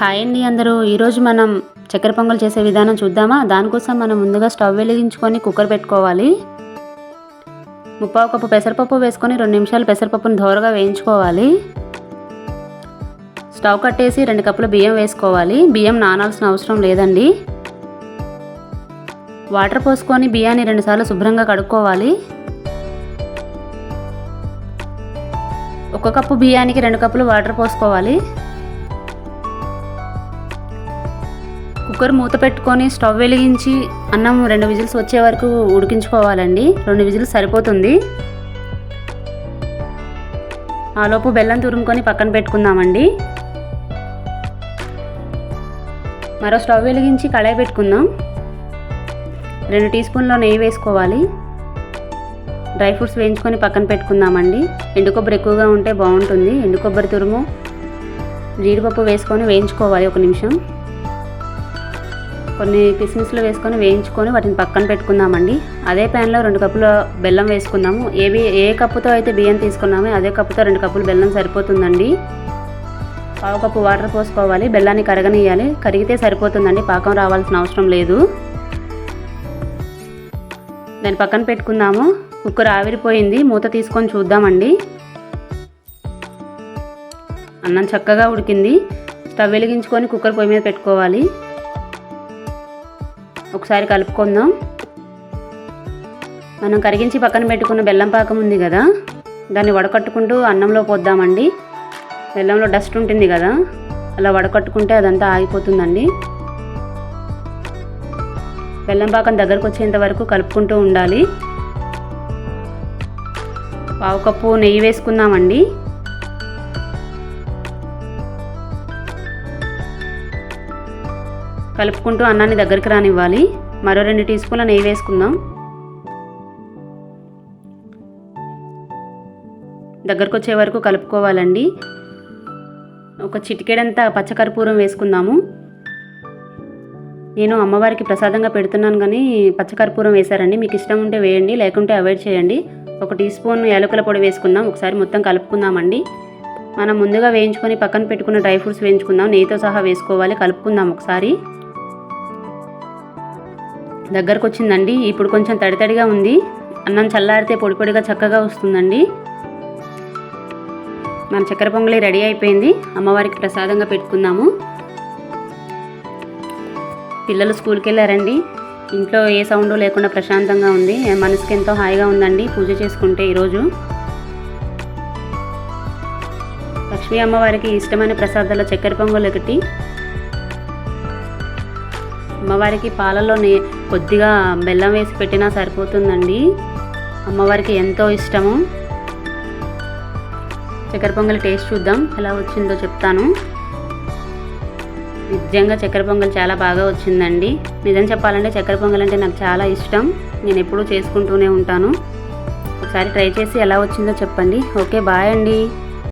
Hi అండి అందరూ. ఈరోజు మనం చక్కెర పొంగల్ చేసే విధానం చూద్దామా? దానికోసం మనం ముందుగా స్టవ్ వెలిగించుకొని కుక్కర్ పెట్టుకోవాలి. ముప్పావు కప్పు పెసరపప్పు వేసుకొని రెండు నిమిషాలు పెసరపప్పును దోరగా వేయించుకోవాలి. స్టవ్ కట్టేసి రెండు కప్పుల బియ్యం వేసుకోవాలి. బియ్యం నానాల్సిన అవసరం లేదండి. వాటర్ పోసుకొని బియ్యాన్ని రెండుసార్లు శుభ్రంగా కడుక్కోవాలి. ఒక కప్పు బియ్యానికి రెండు కప్పులు వాటర్ పోసుకోవాలి. కుక్కర్ మూత పెట్టుకొని స్టవ్ వెలిగించి అన్నం రెండు విజిల్స్ వచ్చే వరకు ఉడికించుకోవాలండి. రెండు విజిల్స్ సరిపోతుంది. ఆలోపు బెల్లం తురుముకొని పక్కన పెట్టుకుందామండి. మరో స్టవ్ వెలిగించి కళాయి పెట్టుకుందాం. రెండు టీ స్పూన్ల నెయ్యి వేసుకోవాలి. డ్రై ఫ్రూట్స్ వేయించుకొని పక్కన పెట్టుకుందామండి. ఎండు కొబ్బరి ఎక్కువగా ఉంటే బాగుంటుంది. ఎండు కొబ్బరి తురుము జీడిపప్పు వేసుకొని వేయించుకోవాలి ఒక నిమిషం. కొన్ని కిస్మిస్లు వేసుకొని వేయించుకొని వాటిని పక్కన పెట్టుకుందామండి. అదే ప్యాన్లో రెండు కప్పుల బెల్లం వేసుకుందాము. ఏవి ఏ కప్పుతో అయితే బియ్యం తీసుకున్నామో అదే కప్పుతో రెండు కప్పులు బెల్లం సరిపోతుందండి. పావు కప్పు వాటర్ పోసుకోవాలి. బెల్లాన్ని కరగనియాలి. కరిగితే సరిపోతుందండి. పాకం రావాల్సిన అవసరం లేదు. దాన్ని పక్కన పెట్టుకుందాము. కుక్కర్ ఆవిరిపోయింది మూత తీసుకొని చూద్దామండి. అన్నం చక్కగా ఉడికింది. స్టవ్ వెలిగించుకొని కుక్కర్ పొయ్యి మీద పెట్టుకోవాలి. ఒకసారి కలుపుకుందాం. మనం కరిగించి పక్కన పెట్టుకున్న బెల్లం పాకం ఉంది కదా దాన్ని వడకట్టుకుంటూ అన్నంలో పోద్దామండి. బెల్లంలో డస్ట్ ఉంటుంది కదా అలా వడకట్టుకుంటే అదంతా ఆగిపోతుందండి. బెల్లం పాకం దగ్గరకు వచ్చేంత వరకు కలుపుకుంటూ ఉండాలి. పావు కప్పు నెయ్యి వేసుకుందామండి. కలుపుకుంటూ అన్నాన్ని దగ్గరికి రానివ్వాలి. మరో రెండు టీ స్పూన్ల నెయ్యి వేసుకుందాం. దగ్గరకు వచ్చే వరకు కలుపుకోవాలండి. ఒక చిటికెడంతా పచ్చకర్పూరం వేసుకుందాము. నేను అమ్మవారికి ప్రసాదంగా పెడుతున్నాను కానీ పచ్చకర్పూరం వేశారండి. మీకు ఇష్టం ఉంటే వేయండి లేకుంటే అవాయిడ్ చేయండి. ఒక టీ స్పూన్ యాలకుల పొడి వేసుకుందాం. ఒకసారి మొత్తం కలుపుకుందామండి. మనం ముందుగా వేయించుకొని పక్కన పెట్టుకున్న డ్రై ఫ్రూట్స్ వేయించుకుందాం. నెయ్యితో సహా వేసుకోవాలి. కలుపుకుందాం ఒకసారి. దగ్గరకు వచ్చిందండి ఇప్పుడు కొంచెం తడితడిగా ఉంది. అన్నం చల్లారితే పొడి పొడిగా చక్కగా వస్తుందండి. మన చక్కెర పొంగలి రెడీ అయిపోయింది. అమ్మవారికి ప్రసాదంగా పెట్టుకుందాము. పిల్లలు స్కూల్కి వెళ్ళారండి ఇంట్లో ఏ సౌండ్ లేకుండా ప్రశాంతంగా ఉంది. మనసుకి ఎంతో హాయిగా ఉందండి పూజ చేసుకుంటే ఈరోజు. లక్ష్మీ అమ్మవారికి ఇష్టమైన ప్రసాదాల చక్కెర పొంగల్ ఒకటి. అమ్మవారికి పాలలో కొద్దిగా బెల్లం వేసి పెట్టినా సరిపోతుందండి. అమ్మవారికి ఎంతో ఇష్టము. చక్కెర పొంగల్ టేస్ట్ చూద్దాం ఎలా వచ్చిందో చెప్తాను. నిజంగా చక్కెర పొంగల్ చాలా బాగా వచ్చిందండి. నిజం చెప్పాలంటే చక్కెర పొంగల్ అంటే నాకు చాలా ఇష్టం. నేను ఎప్పుడూ చేసుకుంటూనే ఉంటాను. ఒకసారి ట్రై చేసి ఎలా వచ్చిందో చెప్పండి. ఓకే బాయ్ అండి.